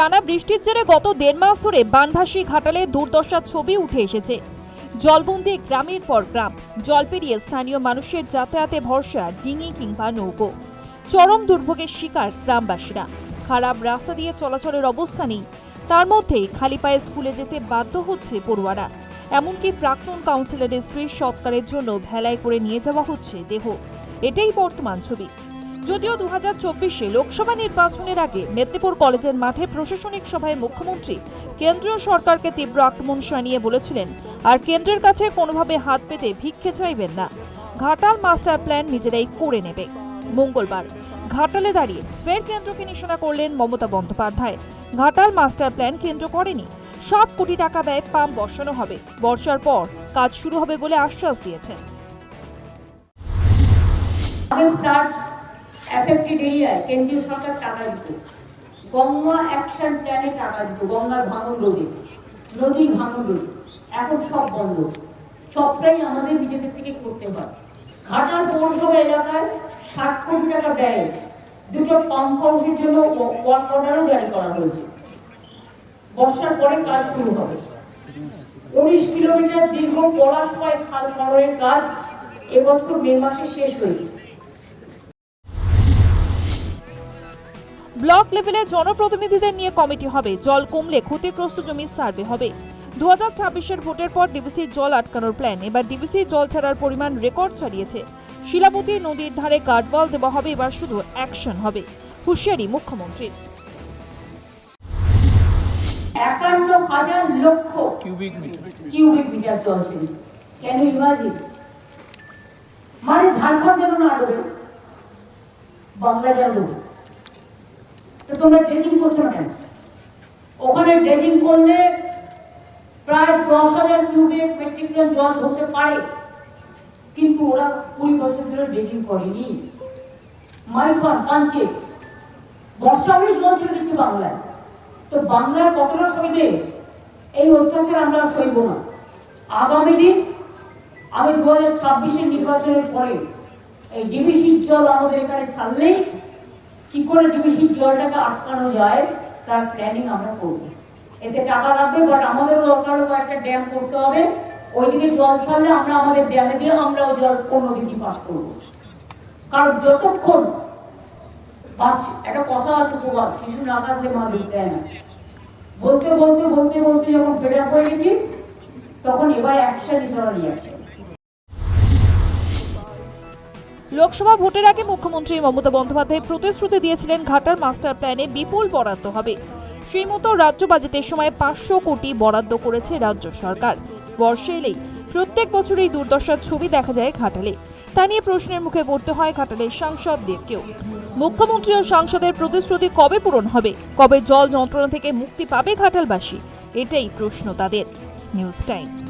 টানা বৃষ্টির জেরে গত দেড় মাস ধরে বানভাসী ঘাটালে দুর্দশার ছবি উঠে এসেছে। জলবন্দি গ্রামের পর গ্রাম, জল পেরিয়ে স্থানীয় মানুষের যাতায়াতে ভরসা, ডিঙি কিংবা নৌকো। চরম দুর্ভোগের শিকার গ্রামবাসীরা। খারাপ রাস্তা দিয়ে চলাচলের অবস্থা নেই। তার মধ্যেই খালি পায়ে স্কুলে যেতে বাধ্য হচ্ছে পড়ুয়ারা। এমনকি প্রাক্তন কাউন্সিলরের স্ত্রীর সৎকারের জন্য ভেলায় করে নিয়ে যাওয়া হচ্ছে দেহ। এটাই বর্তমান ছবি। যদিও দু হাজার চব্বিশে লোকসভা নির্বাচনের আগে মেদিনীপুর কলেজের মাঠে প্রশাসনিক সভায় মুখ্যমন্ত্রী কেন্দ্রীয় সরকারকে তীব্র আক্রমণ শানিয়ে বলেছিলেন, আর কেন্দ্রের কাছে কোনোভাবে হাত পেতে ভিক্ষে চাইবেন না। ঘাটাল মাস্টার প্ল্যান নিজেরাই করে নেবে। মঙ্গলবার ঘাটালে দাঁড়িয়ে ফের কেন্দ্রকে নিশানা করলেন মমতা বন্দ্যোপাধ্যায়। ঘাটাল মাস্টার প্ল্যান কেন্দ্র করেনি। সাত কোটি টাকা ব্যয় পাম্প বসানো হবে। বর্ষার পর কাজ শুরু হবে বলে আশ্বাস দিয়েছেন। অ্যাফেক্টেড এরিয়ায় কেন্দ্রীয় সরকার টাকা দিত? গঙ্গা অ্যাকশন প্ল্যানে টাকা দিত, গঙ্গার ভাঙন রোধে। নদীর ভাঙন রোধে। এখন সব বন্ধ। সবটাই আমাদের নিজেদের থেকে করতে হয়। ঘাটাল পৌরসভা এলাকায় ষাট কোটি টাকা ব্যয়। দুটো পাম্প হাউসের জন্য ওয়ার্ক অর্ডারও জারি করা হয়েছে। বর্ষার পরে কাজ শুরু হবে। উনিশ কিলোমিটার দীর্ঘ পলাশময় খাল খননের কাজ এবছর মে মাসে শেষ হয়েছে। ব্লক লেভেলে জনপ্রতিনিধিদের নিয়ে কমিটি হবে। জল কমলে ক্ষতিগ্রস্ত জমির সার্ভে হবে। দু হাজার ছাব্বিশের ভোটের পর ডিবিসির জল আটকানোর প্ল্যান। এবার ডিবিসির জল ছাড়ার পরিমাণ রেকর্ড ছাড়িয়েছে। শিলাবতী নদীর ধারে গার্ডওয়াল দেওয়া হবে এবার শুধু অ্যাকশন হবে হুঁশিয়ারি মুখ্যমন্ত্রীর। একান্ন হাজার লক্ষ কিউবিক মিটার কিউবিক মিটার জল ছেড়েছে। কেন ইমাজিন মানে ঝাড়খণ্ড যেন না ডোবে বাংলা যেন ডোবে। তোমরা ড্রেজিং করছ না কেন? ওখানে ড্রেজিং করলে প্রায় দশ হাজার কিউবিক মেট্রিক টন জল ধরতে পারে। কিন্তু ওরা কুড়ি বছর ধরে ড্রেজিং করেনি। মাইথন পাঞ্চে বর্ষা হলে জল ছেড়ে দিচ্ছে বাংলায়। তো বাংলার কতটা সইবে এই অত্যাচার আমরা সইব না। আগামী দিন, আমি দু হাজার ছাব্বিশের নির্বাচনের পরে এই ডিবিসির জল আমাদের এখানে ছাড়লেই কি করে ডিবিসির জলটাকে আটকানো যায়, তার প্ল্যানিং আমরা করব। এতে টাকা লাগবে বাট আমাদেরও দরকার হবে একটা ড্যাম করতে হবে। ওইদিকে জল ছাড়লে আমরা আমাদের ড্যামে দিয়ে আমরা ওই জল অন্যদিকে পাস করব। কারণ যতক্ষণ বাস, একটা কথা আছে প্রবাদ, শিশু না কাঁদলে মা দেয় না। বলতে বলতে বলতে বলতে যখন ফেড হয়ে গেছি, তখন এবার অ্যাকশন ইজ রিয়াকশন লোকসভা ভোটের আগে মুখ্যমন্ত্রী মমতা বন্দ্যোপাধ্যায় প্রতিশ্রুতি দিয়েছিলেন ঘাটার মাস্টার প্ল্যানে বিপুল বরাদ্দ হবে। সেই মতো রাজ্য বাজেটের সময় পাঁচশো কোটি বরাদ্দ করেছে রাজ্য সরকার। বর্ষে এলেই প্রত্যেক বছর এই দুর্দশার ছবি দেখা যায় ঘাটালে। তা নিয়ে প্রশ্নের মুখে পড়তে হয় ঘাটালের সাংসদদেরকেও। মুখ্যমন্ত্রী ও সাংসদের প্রতিশ্রুতি কবে পূরণ হবে? কবে জল যন্ত্রণা থেকে মুক্তি পাবে ঘাটালবাসী? এটাই প্রশ্ন তাদের। News time.